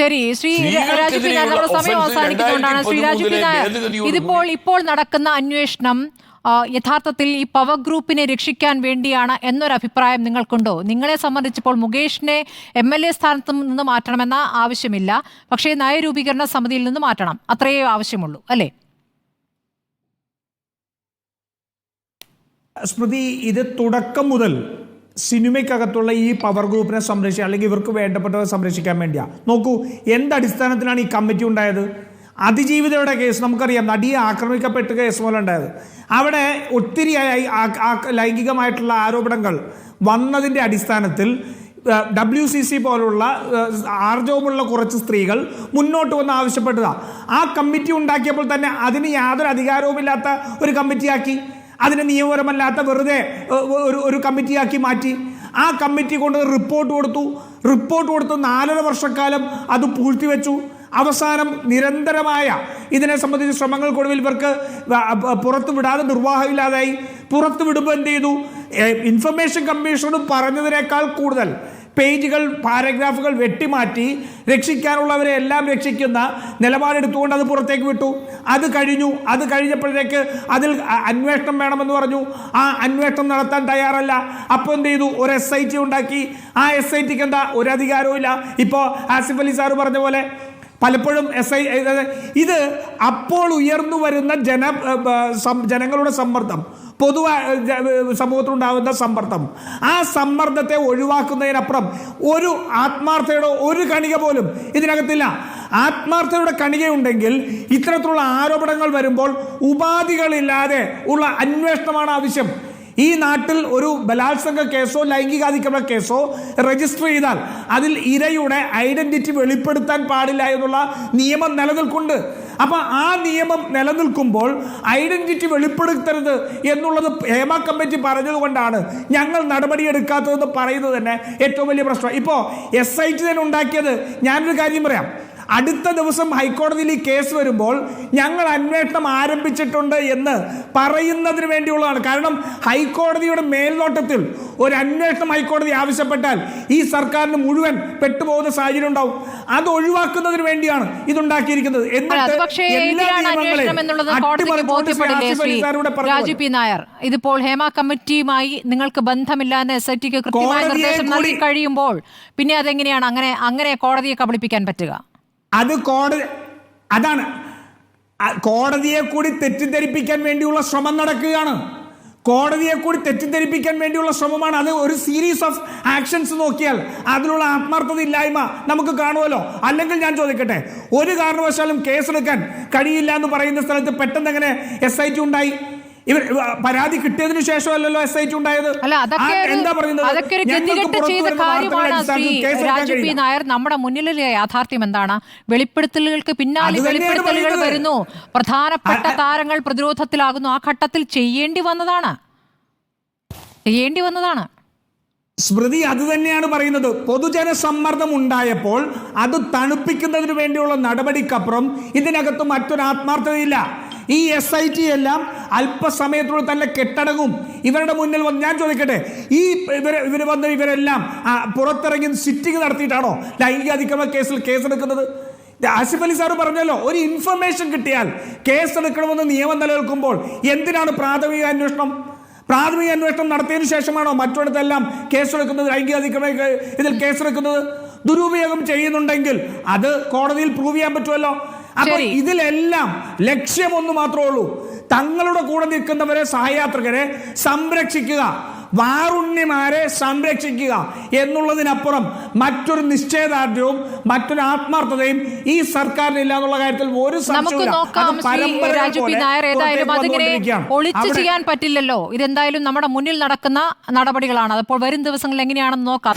ശരി ശ്രീ രാജു പി നായർ നമ്മുടെ സമയം അവസാനിക്കുന്നതുകൊണ്ടാണ് ശ്രീ രാജു പി നായർ ഇതിപ്പോൾ ഇപ്പോൾ നടക്കുന്ന അന്വേഷണം യഥാർത്ഥത്തിൽ ഈ പവർ ഗ്രൂപ്പിനെ രക്ഷിക്കാൻ വേണ്ടിയാണ് എന്നൊരു അഭിപ്രായം നിങ്ങൾക്കുണ്ടോ? നിങ്ങളെ സംബന്ധിച്ചിപ്പോൾ മുകേഷിനെ എം എൽ എ സ്ഥാനത്ത് നിന്ന് മാറ്റണമെന്ന ആവശ്യമില്ല. പക്ഷേ നയരൂപീകരണ സമിതിയിൽ നിന്ന് മാറ്റണം. അത്രയേ ആവശ്യമുള്ളൂ അല്ലേ? സ്മൃതി ഇത് തുടക്കം മുതൽ സിനിമയ്ക്കകത്തുള്ള ഈ പവർ ഗ്രൂപ്പിനെ സംരക്ഷിക്കുക അല്ലെങ്കിൽ ഇവർക്ക് വേണ്ടപ്പെട്ടവരെ സംരക്ഷിക്കാൻ വേണ്ടിയാണ് നോക്കൂ എന്ത് അടിസ്ഥാനത്തിലാണ് ഈ കമ്മിറ്റി ഉണ്ടായത്? അതിജീവിതയുടെ കേസ് നമുക്കറിയാം. നടിയെ ആക്രമിക്കപ്പെട്ട കേസ് പോലെ ഉണ്ടായത്. അവിടെ ഒത്തിരി ലൈംഗികമായിട്ടുള്ള ആരോപണങ്ങൾ വന്നതിന്റെ അടിസ്ഥാനത്തിൽ ഡബ്ല്യു സി സി പോലുള്ള ആർജവമുള്ള കുറച്ച് സ്ത്രീകൾ മുന്നോട്ട് വന്ന് ആവശ്യപ്പെട്ടതാണ് ആ കമ്മിറ്റി ഉണ്ടാക്കിയപ്പോൾ തന്നെ അതിന് യാതൊരു അധികാരവുമില്ലാത്ത ഒരു കമ്മിറ്റിയാക്കി അതിനെ നിയമപരമല്ലാത്ത വെറുതെ ഒരു ഒരു കമ്മിറ്റിയാക്കി മാറ്റി. ആ കമ്മിറ്റി കൊണ്ട് റിപ്പോർട്ട് കൊടുത്തു. റിപ്പോർട്ട് കൊടുത്ത് നാലര വർഷക്കാലം അത് പൂഴ്ത്തിവെച്ചു അവസാനം നിരന്തരമായ ഇതിനെ സംബന്ധിച്ച ശ്രമങ്ങൾക്കൊടുവിൽ ഇവർക്ക് പുറത്തു വിടാതെ നിർവാഹമില്ലാതായി. പുറത്ത് വിടുമ്പോൾ എന്ത് ചെയ്തു? ഇൻഫർമേഷൻ കമ്മീഷനും പറഞ്ഞതിനേക്കാൾ കൂടുതൽ പേജുകൾ പാരഗ്രാഫുകൾ വെട്ടിമാറ്റി രക്ഷിക്കാനുള്ളവരെ എല്ലാം രക്ഷിക്കുന്ന നിലപാടെടുത്തുകൊണ്ട് അത് പുറത്തേക്ക് വിട്ടു. അത് കഴിഞ്ഞു. അത് കഴിഞ്ഞപ്പോഴത്തേക്ക് അതിൽ അന്വേഷണം വേണമെന്ന് പറഞ്ഞു. ആ അന്വേഷണം നടത്താൻ തയ്യാറല്ല. അപ്പോൾ എന്ത് ചെയ്തു? ഒരു എസ് ഐ ടി ഉണ്ടാക്കി. ആ എസ് ഐ ടിക്ക് എന്താ? ഒരു അധികാരവും ഇല്ല. ഇപ്പോൾ ആസിഫ് അലി സാറ് പറഞ്ഞ പോലെ പലപ്പോഴും എസ് ഐ ഇത് അപ്പോൾ ഉയർന്നു വരുന്ന ജന ജനങ്ങളുടെ സമ്മർദ്ദം പൊതു സമൂഹത്തിലുണ്ടാകുന്ന സമ്മർദ്ദം. ആ സമ്മർദ്ദത്തെ ഒഴിവാക്കുന്നതിനപ്പുറം ഒരു ആത്മാർത്ഥയുടെ ഒരു കണിക പോലും ഇതിനകത്തില്ല. ആത്മാർത്ഥയുടെ കണികയുണ്ടെങ്കിൽ ഇത്തരത്തിലുള്ള ആരോപണങ്ങൾ വരുമ്പോൾ ഉപാധികളില്ലാതെ ഉള്ള അന്വേഷണമാണ് ആവശ്യം. ഈ നാട്ടിൽ ഒരു ബലാത്സംഗ കേസോ ലൈംഗികാതിക്രമ കേസോ രജിസ്റ്റർ ചെയ്താൽ അതിൽ ഇരയുടെ ഐഡന്റിറ്റി വെളിപ്പെടുത്താൻ പാടില്ല എന്നുള്ള നിയമം നിലനിൽക്കുന്നുണ്ട്. അപ്പം ആ നിയമം നിലനിൽക്കുമ്പോൾ ഐഡന്റിറ്റി വെളിപ്പെടുത്തരുത് എന്നുള്ളത് ഹേമ കമ്മിറ്റി പറഞ്ഞതുകൊണ്ടാണ് ഞങ്ങൾ നടപടിയെടുക്കാത്തതെന്ന് പറയുന്നത് തന്നെ ഏറ്റവും വലിയ പ്രശ്നം. ഇപ്പോൾ എസ് ഐ ടി തന്നെ ഉണ്ടാക്കിയത്. ഞാനൊരു കാര്യം പറയാം. അടുത്ത ദിവസം ഹൈക്കോടതിയിൽ ഈ കേസ് വരുമ്പോൾ ഞങ്ങൾ അന്വേഷണം ആരംഭിച്ചിട്ടുണ്ട് എന്ന് പറയുന്നതിന് വേണ്ടിയുള്ളതാണ്. കാരണം ഹൈക്കോടതിയുടെ മേൽനോട്ടത്തിൽ ഒരു അന്വേഷണം ഹൈക്കോടതി ആവശ്യപ്പെട്ടാൽ ഈ സർക്കാരിന് മുഴുവൻ പെട്ടുപോകുന്ന സാഹചര്യം ഉണ്ടാവും. അത് ഒഴിവാക്കുന്നതിന് വേണ്ടിയാണ് ഇതുണ്ടാക്കിയിരിക്കുന്നത്. രാജു പി നായർ? ഇതിപ്പോൾ ഹേമ കമ്മിറ്റിയുമായി നിങ്ങൾക്ക് ബന്ധമില്ല എന്ന് എസ് ഐ ടിക്ക് കൃത്യമായ നിർദ്ദേശം നൽകി കഴിയുമ്പോൾ പിന്നെ അതെങ്ങനെയാണ്? അങ്ങനെ അങ്ങനെ കോടതിയെ കബളിപ്പിക്കാൻ പറ്റുക. അത് കോടതി അതാണ്. കോടതിയെ കൂടി തെറ്റിദ്ധരിപ്പിക്കാൻ വേണ്ടിയുള്ള ശ്രമം നടക്കുകയാണ്. കോടതിയെ കൂടി തെറ്റിദ്ധരിപ്പിക്കാൻ വേണ്ടിയുള്ള ശ്രമമാണ്. അത് ഒരു സീരീസ് ഓഫ് ആക്ഷൻസ് നോക്കിയാൽ അതിനുള്ള ആത്മാർത്ഥത ഇല്ലായ്മ നമുക്ക് കാണുമല്ലോ. അല്ലെങ്കിൽ ഞാൻ ചോദിക്കട്ടെ ഒരു കാരണവശാലും കേസെടുക്കാൻ കഴിയില്ല എന്ന് പറയുന്ന സ്ഥലത്ത് പെട്ടെന്ന് എങ്ങനെ എസ് ഐ ടി ഉണ്ടായി? ഇവർ പരാതി കിട്ടിയതിന് ശേഷമല്ലല്ലോ എസ് ഐ ടി ഉണ്ടായത്? എന്താ പറയുന്നത്. നായർ. നമ്മുടെ മുന്നിലെ യാഥാർത്ഥ്യം എന്താണ്? വെളിപ്പെടുത്തലുകൾക്ക് പിന്നാലെ വെളിപ്പെടുത്തലുകൾ വരുന്നു. പ്രധാനപ്പെട്ട താരങ്ങൾ പ്രതിരോധത്തിലാകുന്നു. ആ ഘട്ടത്തിൽ ചെയ്യേണ്ടി വന്നതാണ്. ചെയ്യേണ്ടി വന്നതാണ്. സ്മൃതി അത് തന്നെയാണ് പറയുന്നത്. പൊതുജന സമ്മർദ്ദം ഉണ്ടായപ്പോൾ അത് തണുപ്പിക്കുന്നതിന് വേണ്ടിയുള്ള നടപടിക്കപ്പുറം ഇതിനകത്ത് മറ്റൊരു ആത്മാർത്ഥതയില്ല. ഈ എസ് ഐ ടി എല്ലാം അല്പസമയത്തിനുള്ളിൽ തന്നെ കെട്ടടങ്ങും. ഇവരുടെ മുന്നിൽ വന്ന് ഞാൻ ചോദിക്കട്ടെ ഈ ഇവർ ഇവർ വന്ന് ഇവരെല്ലാം പുറത്തിറങ്ങി സിറ്റിംഗ് നടത്തിയിട്ടാണോ ലൈംഗിക അതിക്രമ കേസിൽ കേസെടുക്കുന്നത്? ആസിഫ് അലി സാറ് പറഞ്ഞല്ലോ ഒരു ഇൻഫർമേഷൻ കിട്ടിയാൽ കേസെടുക്കണമെന്ന് നിയമം നിലനിൽക്കുമ്പോൾ എന്തിനാണ് പ്രാഥമിക അന്വേഷണം? പ്രാഥമിക അന്വേഷണം നടത്തിയതിനു ശേഷമാണോ മറ്റൊരിടത്തെല്ലാം കേസെടുക്കുന്നത് ലൈംഗിക അതിക്രമ ഇതിൽ കേസെടുക്കുന്നത്? ദുരുപയോഗം ചെയ്യുന്നുണ്ടെങ്കിൽ അത് കോടതിയിൽ പ്രൂവ് ചെയ്യാൻ പറ്റുമല്ലോ. അപ്പോൾ. ഇതിലെല്ലാം ലക്ഷ്യം ഒന്ന് മാത്രമേ ഉള്ളൂ. തങ്ങളുടെ കൂടെ നിൽക്കുന്നവരെ സഹയാത്രികരെ സംരക്ഷിക്കുക. വാറുണ്യമാരെ സംരക്ഷിക്കുക എന്നുള്ളതിനപ്പുറം മറ്റൊരു നിശ്ചയദാർഢ്യവും മറ്റൊരു ആത്മാർത്ഥതയും ഈ സർക്കാരിനില്ല എന്നുള്ള കാര്യത്തിൽ ഒരു. ഒളിച്ചു ചെയ്യാൻ പറ്റില്ലല്ലോ. ഇതെന്തായാലും നമ്മുടെ മുന്നിൽ നടക്കുന്ന നടപടികളാണ്. അതപ്പോൾ വരും ദിവസങ്ങളിൽ എങ്ങനെയാണെന്ന് നോക്കാം.